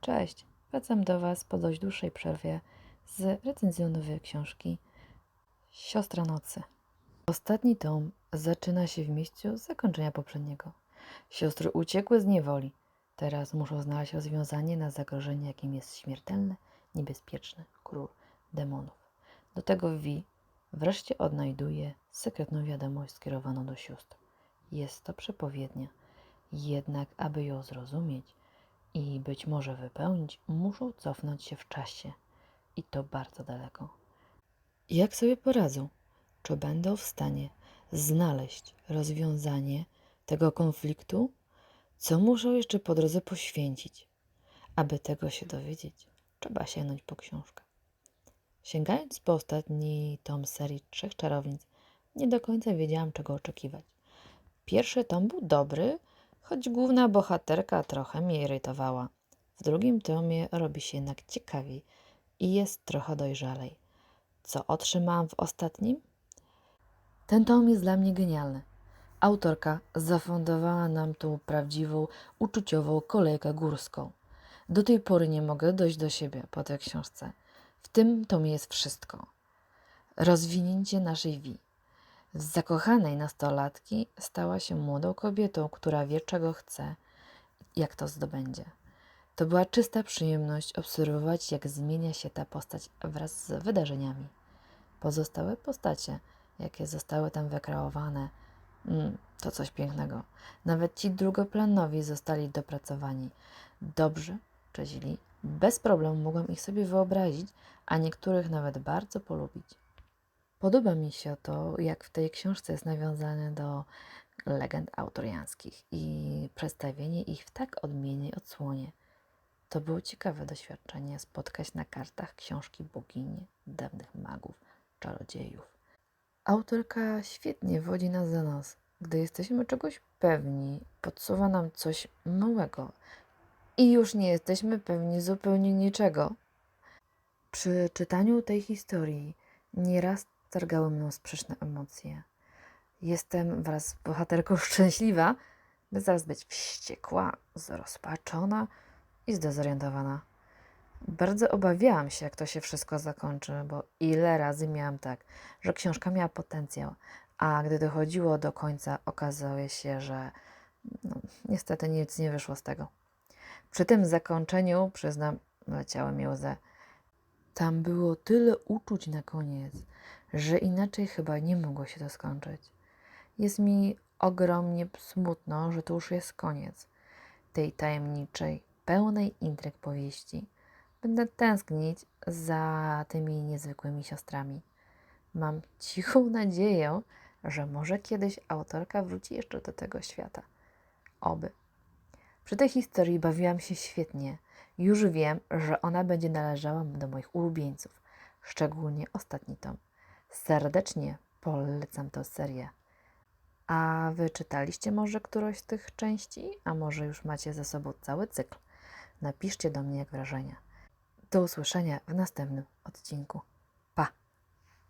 Cześć, wracam do Was po dość dłuższej przerwie z recenzją nowej książki Siostra Nocy. Ostatni tom zaczyna się w miejscu zakończenia poprzedniego. Siostry uciekły z niewoli. Teraz muszą znaleźć rozwiązanie na zagrożenie, jakim jest śmiertelny, niebezpieczny król demonów. Do tego Vi wreszcie odnajduje sekretną wiadomość skierowaną do sióstr. Jest to przepowiednia. Jednak, aby ją zrozumieć, i być może wypełnić, muszą cofnąć się w czasie i to bardzo daleko. Jak sobie poradzą? Czy będą w stanie znaleźć rozwiązanie tego konfliktu? Co muszą jeszcze po drodze poświęcić? Aby tego się dowiedzieć, trzeba sięgnąć po książkę. Sięgając po ostatni tom serii Trzech Czarownic, nie do końca wiedziałam, czego oczekiwać. Pierwszy tom był dobry, choć główna bohaterka trochę mnie irytowała. W drugim tomie robi się jednak ciekawiej i jest trochę dojrzalej. Co otrzymałam w ostatnim? Ten tom jest dla mnie genialny. Autorka zafundowała nam tą prawdziwą, uczuciową kolejkę górską. Do tej pory nie mogę dojść do siebie po tej książce. W tym tomie jest wszystko. Rozwinięcie naszej wi. Z zakochanej nastolatki stała się młodą kobietą, która wie, czego chce, jak to zdobędzie. To była czysta przyjemność obserwować, jak zmienia się ta postać wraz z wydarzeniami. Pozostałe postacie, jakie zostały tam wykreowane, mm, to coś pięknego. Nawet ci drugoplanowi zostali dopracowani. Dobrze czy źli, bez problemu mogłam ich sobie wyobrazić, a niektórych nawet bardzo polubić. Podoba mi się to, jak w tej książce jest nawiązane do legend autorianskich i przedstawienie ich w tak odmiennej odsłonie. To było ciekawe doświadczenie spotkać na kartach książki bogini, dawnych magów, czarodziejów. Autorka świetnie wodzi nas za nos. Gdy jesteśmy czegoś pewni, podsuwa nam coś małego i już nie jesteśmy pewni zupełnie niczego. Przy czytaniu tej historii nieraz targały mną sprzeczne emocje. Jestem wraz z bohaterką szczęśliwa, by zaraz być wściekła, zrozpaczona i zdezorientowana. Bardzo obawiałam się, jak to się wszystko zakończy, bo ile razy miałam tak, że książka miała potencjał, a gdy dochodziło do końca, okazuje się, że no, niestety nic nie wyszło z tego. Przy tym zakończeniu, przyznam, leciały mi łzy. Tam było tyle uczuć na koniec, że inaczej chyba nie mogło się to skończyć. Jest mi ogromnie smutno, że to już jest koniec tej tajemniczej, pełnej intryg powieści. Będę tęsknić za tymi niezwykłymi siostrami. Mam cichą nadzieję, że może kiedyś autorka wróci jeszcze do tego świata. Oby. Przy tej historii bawiłam się świetnie. Już wiem, że ona będzie należała do moich ulubieńców, szczególnie ostatni tom. Serdecznie polecam tę serię. A wy czytaliście może którąś z tych części? A może już macie ze sobą cały cykl? Napiszcie do mnie jak wrażenia. Do usłyszenia w następnym odcinku.